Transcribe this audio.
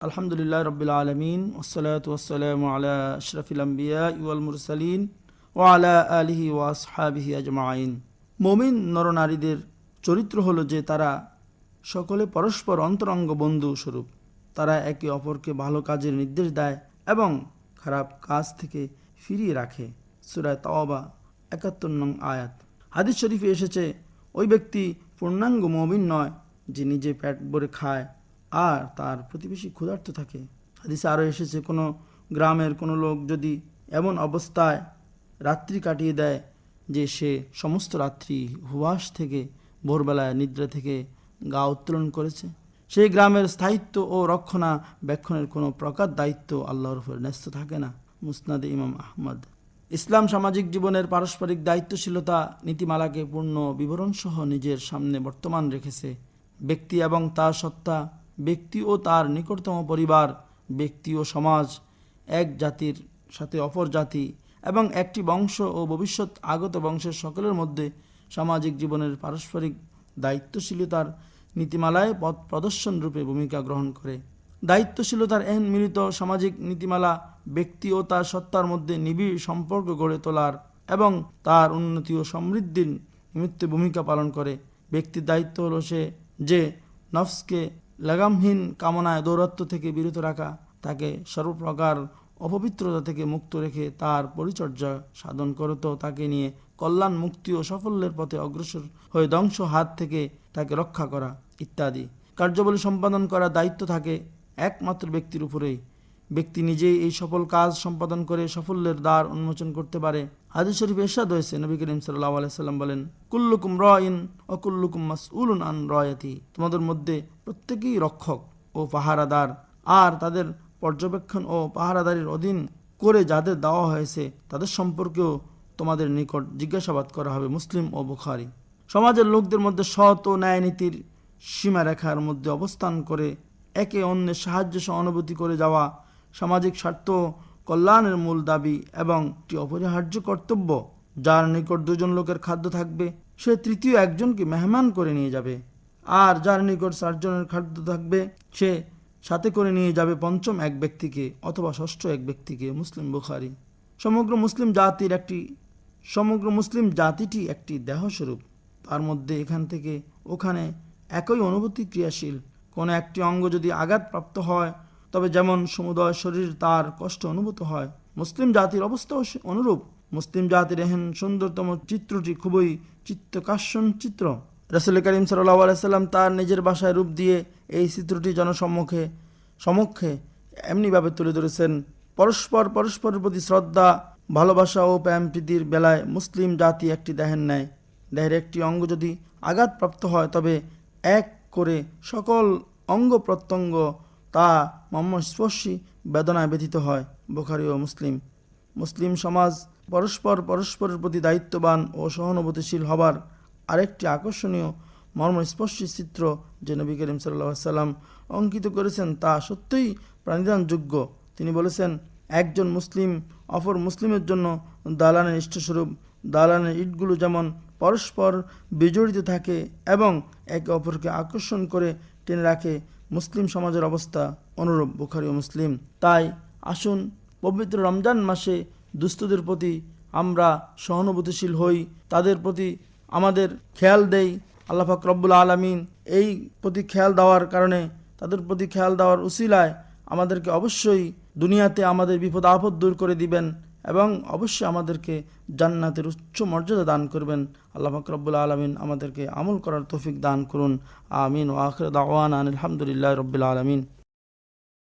আলহামদুলিল্লাহ রবিল আলমিন ওসলাত ওসালাম আলা আশরফিল ইউল মুরসালিন ও আলা আলিহি ওয়াসহাবিহি আজমাইন। মমিন নরনারীদের চরিত্র হলো যে তারা সকলে পরস্পর অন্তরঙ্গ বন্ধু স্বরূপ। তারা একে অপরকে ভালো কাজের নির্দেশ দেয় এবং খারাপ কাজ থেকে ফিরিয়ে রাখে। সুরায় তাওবা, একাত্তর নং আয়াত। হাদিস শরীফে এসেছে, ওই ব্যক্তি পূর্ণাঙ্গ মমিন নয় যে নিজে পেট ভরে খায় আর তার প্রতিবেশী ক্ষুধার্ত থাকে। হাদিসে আরও এসেছে, কোনো গ্রামের কোনো লোক যদি এমন অবস্থায় রাত্রি কাটিয়ে দেয় যে সে সমস্ত রাত্রি হুবাস থেকে, ভোরবেলায় নিদ্রা থেকে গা উত্তোলন করেছে, সেই গ্রামের স্থায়িত্ব ও রক্ষণা রক্ষণাবেক্ষণের কোনো প্রকার দায়িত্ব আল্লাহর উপর ন্যস্ত থাকে না, মুসনাদে ইমাম আহমদ। ইসলাম সামাজিক জীবনের পারস্পরিক দায়িত্বশীলতা নীতিমালাকে পূর্ণ বিবরণসহ নিজের সামনে বর্তমান রেখেছে। ব্যক্তি এবং তার সত্তা ব্যক্তি ও তার নিকটতম পরিবার, ব্যক্তি ও সমাজ, এক জাতির সাথে অপর জাতি এবং একটি বংশ ও ভবিষ্যৎ আগত বংশের সকলের মধ্যে সামাজিক জীবনের পারস্পরিক দায়িত্বশীলতার নীতিমালায় পথ প্রদর্শন রূপে ভূমিকা গ্রহণ করে। দায়িত্বশীলতার এহেন মিলিত সামাজিক নীতিমালা ব্যক্তি ও তার সত্তার মধ্যে নিবিড় সম্পর্ক গড়ে তোলার এবং তার উন্নতি ও সমৃদ্ধির নিমিত্তে ভূমিকা পালন করে। ব্যক্তির দায়িত্ব হলো সে যে নফসকে লাগামহীন কামনায় দৌরাত্ম থেকে বিরত রাখা, তাকে সর্বপ্রকার অপবিত্রতা থেকে মুক্ত রেখে তার পরিচর্যা সাধন করত। তাকে নিয়ে কল্যাণ, মুক্তি ও সাফল্যের পথে অগ্রসর হয়ে ধ্বংস হাত থেকে তাকে রক্ষা করা ইত্যাদি। কার্যবলী সম্পাদন করার দায়িত্ব থাকে একমাত্র ব্যক্তির উপরেই। ব্যক্তি নিজেই এই সফল কাজ সম্পাদন করে সাফল্যের দ্বার উন্মোচন করতে পারে। হাদিস শরীফ এরশাদ হয়েছে, নবী করিম সাল্লাহ আলাইসাল্লাম বলেন, কুল্লুকুম রয়িন ও কুল্লুকুম মাসউলুন আন রয়াতি। তোমাদের মধ্যে প্রত্যেকেই রক্ষক ও পাহারাদার, আর তাদের পর্যবেক্ষণ ও পাহারাদারির অধীন করে যাদের দেওয়া হয়েছে, তাদের সম্পর্কেও তোমাদের নিকট জিজ্ঞাসাবাদ করা হবে মুসলিম ও বুখারি। সমাজের লোকদের মধ্যে সৎ ও ন্যায়নীতির সীমারেখার মধ্যে অবস্থান করে একে অন্যের সাহায্য সহানুভূতি করে যাওয়া সামাজিক স্বার্থ কল্যাণের মূল দাবি এবং একটি অপরিহার্য কর্তব্য, যার নিকট দুজন লোকের খাদ্য থাকবে, সে তৃতীয় একজনকে মেহমান করে নিয়ে যাবে। আর যার নিকট চারজনের খাদ্য থাকবে, সে সাথে করে নিয়ে যাবে পঞ্চম এক ব্যক্তিকে অথবা ষষ্ঠ এক ব্যক্তিকে, মুসলিম বুখারি। সমগ্র মুসলিম জাতির একটি সমগ্র মুসলিম জাতিটি একটি দেহস্বরূপ। তার মধ্যে এখান থেকে ওখানে একই অনুভূতি ক্রিয়াশীল। কোনো একটি অঙ্গ যদি আঘাতপ্রাপ্ত হয় তবে যেমন সমুদয় শরীর তার কষ্ট অনুভূত হয়, মুসলিম জাতির অবস্থাও অনুরূপ। মুসলিম জাতির এহেন সুন্দরতম চিত্রটি খুবই চিত্তকাশ্যন চিত্র। রসুল করিম সাল্লাহ আলাইসাল্লাম তার নিজের বাসায় রূপ দিয়ে এই চিত্রটি জনসম্মুখে, সমক্ষে এমনিভাবে তুলে ধরেছেন। পরস্পর পরস্পরের প্রতি শ্রদ্ধা, ভালোবাসা ও প্রেম প্রীতির বেলায় মুসলিম জাতি একটি দেহের নেয় দেহের একটি অঙ্গ যদি আঘাতপ্রাপ্ত হয়, তবে এক করে সকল অঙ্গ প্রত্যঙ্গ তা মর্মস্পর্শী বেদনায় ব্যথিত হয়, বোখারি ও মুসলিম। মুসলিম সমাজ পরস্পর পরস্পরের প্রতি দায়িত্ববান ও সহানুভূতিশীল হবার আরেকটি আকর্ষণীয় মর্মস্পর্শী চিত্র যে নবী করিম সাল্লাহ সাল্লাম অঙ্কিত করেছেন তা সত্যিই প্রাণিধানযোগ্য তিনি বলেছেন, একজন মুসলিম অপর মুসলিমের জন্য দালানের ইষ্টস্বরূপ। দালানের ইটগুলো যেমন পরস্পর বিজড়িত থাকে এবং একে অপরকে আকর্ষণ করে টেনে রাখে মুসলিম সমাজের অবস্থা অনুরূপ বুখারি ও মুসলিম। তাই আসুন, পবিত্র রমজান মাসে দুস্থদের প্রতি আমরা সহানুভূতিশীল হই, তাদের প্রতি আমাদের খেয়াল দেই। আল্লাহ রব্বুল আলমিন এই প্রতি খেয়াল দেওয়ার কারণে, তাদের প্রতি খেয়াল দেওয়ার উসিলায় আমাদেরকে অবশ্যই দুনিয়াতে আমাদের বিপদ আপদ দূর করে দিবেন। এবং অবশ্যই আমাদেরকে জান্নাতের উচ্চ মর্যাদা দান করবেন। আল্লাহ ফাকরবুল আলমিন আমাদেরকে আমল করার তৌফিক দান করুন। আমিন। ও আখর দাওয়ান আলহামদুলিল্লাহ রবিল আলমিন।